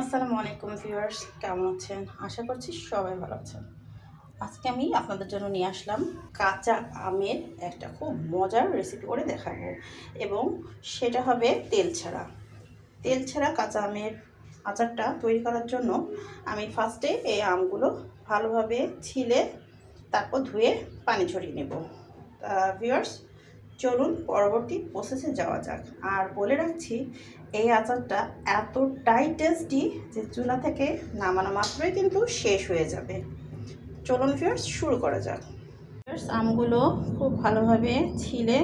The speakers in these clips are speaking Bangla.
আসসালামু আলাইকুম ভিউয়ার্স, কেমন আছেন? আশা করছি সবাই ভালো আছেন। আজকে আমি আপনাদের জন্য নিয়ে আসলাম কাঁচা আমের একটা খুব মজার রেসিপি করে দেখাবো এবং সেটা হবে তেল ছাড়া। তেল ছাড়া কাঁচা আমের আচারটা তৈরি করার জন্য আমি ফার্স্টে এই আমগুলো ভালোভাবে ছিলে, তারপর ধুয়ে পানি ঝরিয়ে নেব। ভিউয়ার্স, চলুন পরবর্তী প্রসেসে যাওয়া যাক। আর বলে রাখছি এই আচারটা এতটাই টেস্টি যে চুলা থেকে নামানো মাত্রই কিন্তু শেষ হয়ে যাবে। চলুন ফিয়ার্স শুরু করা যাক। ফিয়ার্স আমগুলো খুব ভালোভাবে ছিলে,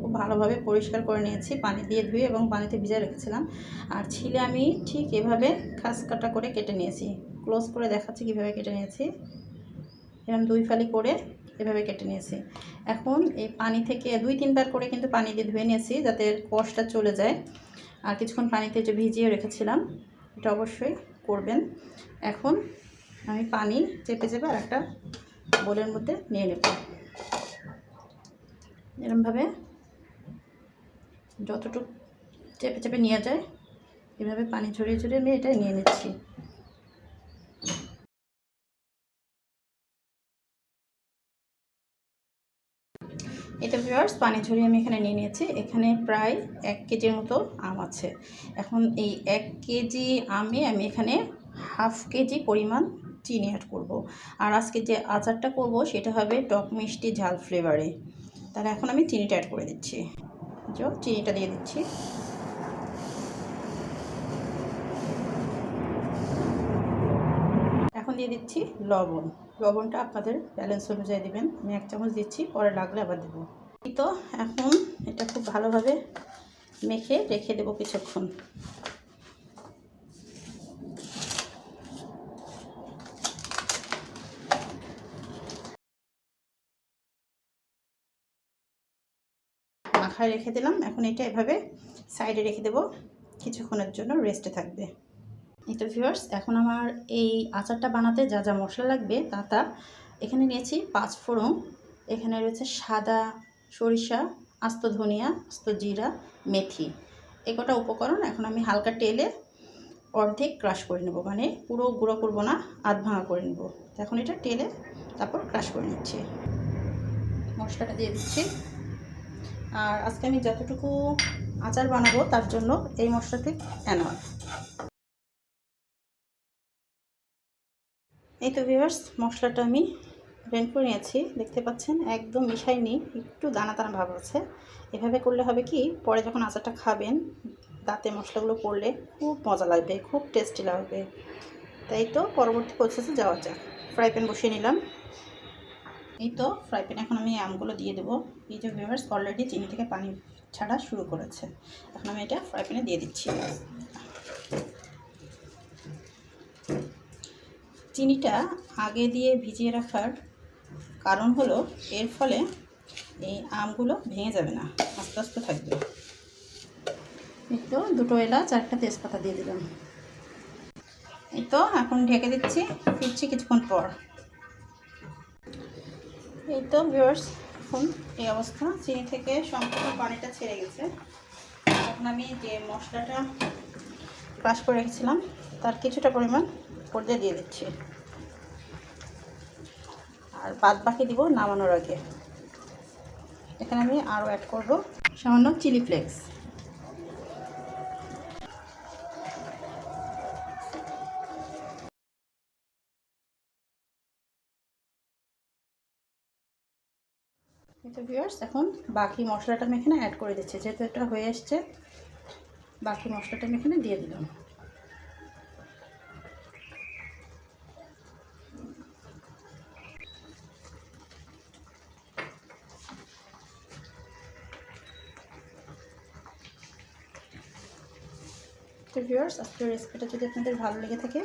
খুব ভালোভাবে পরিষ্কার করে নিয়েছি, পানি দিয়ে ধুয়ে এবং পানিতে ভিজে রেখেছিলাম। আর ছিলে আমি ঠিক এভাবে খাস কাটা করে কেটে নিয়েছি। ক্লোজ করে দেখাচ্ছি কীভাবে কেটে নিয়েছি। এরকম দুই ফালি করে এভাবে কেটে নিয়েছি। এখন এই পানি থেকে দুই তিনবার করে কিন্তু পানি দিয়ে ধুয়ে নিয়েছি যাতে কষটা চলে যায়। আর কিছুক্ষণ পানিতে যে ভিজিয়ে রেখেছিলাম। এটা অবশ্যই করবেন। এখন আমি পানি চেপে চেপে আর একটা বোলের মধ্যে নিয়ে নেব। এরমভাবে যতটুকু চেপে চেপে নিয়ে যায়, এভাবে পানি ঝরিয়ে ঝরিয়ে আমি এটা নিয়ে নিচ্ছি। এটা ভিউয়ার্স পানি ঝরিয়ে আমি এখানে নিয়ে নিয়েছি। এখানে প্রায় এক কেজির মতো আম আছে। এখন এই এক কেজি আমে আমি এখানে হাফ কেজি পরিমাণ চিনি অ্যাড করব। আর আজকে যে আচারটা করব, সেটা হবে টক মিষ্টি ঝাল ফ্লেভারে তাহলে এখন আমি চিনিটা অ্যাড করে দিচ্ছি। চিনিটা দিয়ে দিচ্ছি। দিয়ে দিচ্ছি লবণ। লবণটা আপনাদের ব্যালেন্স অনুযায়ী দেবেন। আমি এক চামচ দিচ্ছি, পরে লাগলে আবার দেবো। তো এখন এটা খুব ভালোভাবে মেখে রেখে দেবো কিছুক্ষণ। মাখায় রেখে দিলাম। এখন এটা এভাবে সাইডে রেখে দেবো। কিছুক্ষণের জন্য রেস্টে থাকবে। এই তো ভিউয়ার্স এখন আমার এই আচারটা বানাতে যা যা মশলা লাগবে তা তা এখানে নিয়েছি পাঁচ ফোড়ন, এখানে রয়েছে সাদা সরিষা, আস্ত ধনিয়া, আস্ত জিরা, মেথি। এ কটা উপকরণ এখন আমি হালকা তেলে অর্ধেক ক্রাশ করে নেব মানে পুরো গুঁড়ো করব না, আধ ভাঙা করে নেব। এখন এটা তেলে তারপর ক্রাশ করে নিচ্ছি। মশলাটা দিয়ে দিচ্ছি। আর আজকে আমি যতটুকু আচার বানাবো তার জন্য এই মশলাটি অ্যানোয়াল এই তো ভিউয়ার্স মশলাটা আমি ব্লেন্ড করে নিয়েছি। দেখতে পাচ্ছেন, একদম মিশাই মিশাইনি একটু দানা দানা ভাব আছে। এভাবে করলে হবে কি, পরে যখন আচারটা খাবেন, দাঁতে মশলাগুলো পড়লে খুব মজা লাগবে, খুব টেস্টি লাগবে। তাই তো পরবর্তী প্রসেসে যাওয়া যাক। ফ্রাই প্যান বসিয়ে নিলাম। এই তো ফ্রাই প্যান এখন আমি আমগুলো দিয়ে দেবো। এই যে ভিউয়ার্স অলরেডি চিনি থেকে পানি ছাড়া শুরু করেছে। এখন আমি এটা ফ্রাই প্যানে দিয়ে দিচ্ছি। চিনিটা আগে দিয়ে ভিজিয়ে রাখার কারণ হলো, এর ফলে এই আমগুলো ভেঙে যাবে না, আস্তে আস্তে থাকবে। তো দুটো এলাচ আর একটা তেজপাতা দিয়ে দিলাম। এই তো, এখন ঢেকে দিচ্ছি, ফিরছি কিছুক্ষণ পর। এই তো ভিওর্স এখন এই অবস্থা। চিনি থেকে সম্পূর্ণ পানিটা ছেড়ে গেছে। এখন আমি যে মশলাটা ক্রাশ করে রেখেছিলাম। তার কিছুটা পরিমাণ পর্যায়ে দিয়ে দিচ্ছি। আর বাদ বাকি দিব নামানোর আগে। এখানে আমি আরও অ্যাড করব সামান্য চিলি ফ্লেক্স এখন বাকি মশলাটা আমি এখানে অ্যাড করে দিচ্ছি। যেহেতু এটা হয়ে এসছে বাকি মশলাটা আমি এখানে দিয়ে দিলাম। তো ভিউয়ার্স আজকের রেসিপিটা যদি আপনাদের ভালো লেগে থাকে,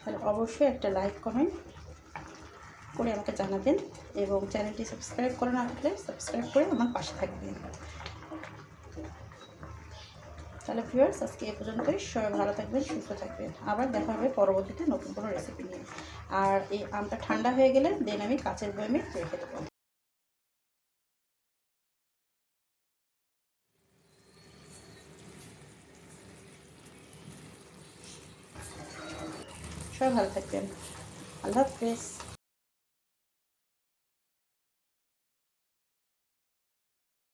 তাহলে অবশ্যই একটা লাইক কমেন্ট করে আমাকে জানাবেন এবং চ্যানেলটি সাবস্ক্রাইব করা না থাকলে সাবস্ক্রাইব করে আমার পাশে থাকবেন। তাহলে ভিউয়ার্স আজকে এ পর্যন্তই। সবাই ভালো থাকবেন, সুস্থ থাকবেন। আবার দেখা হবে পরবর্তীতে নতুন কোনো রেসিপি নিয়ে। আর এই আমটা ঠান্ডা হয়ে গেলে দেন আমি কাঁচের বয়মে রেখে দেবো সবাই ভালো থাকবেন। আল্লাহ হাফেজ।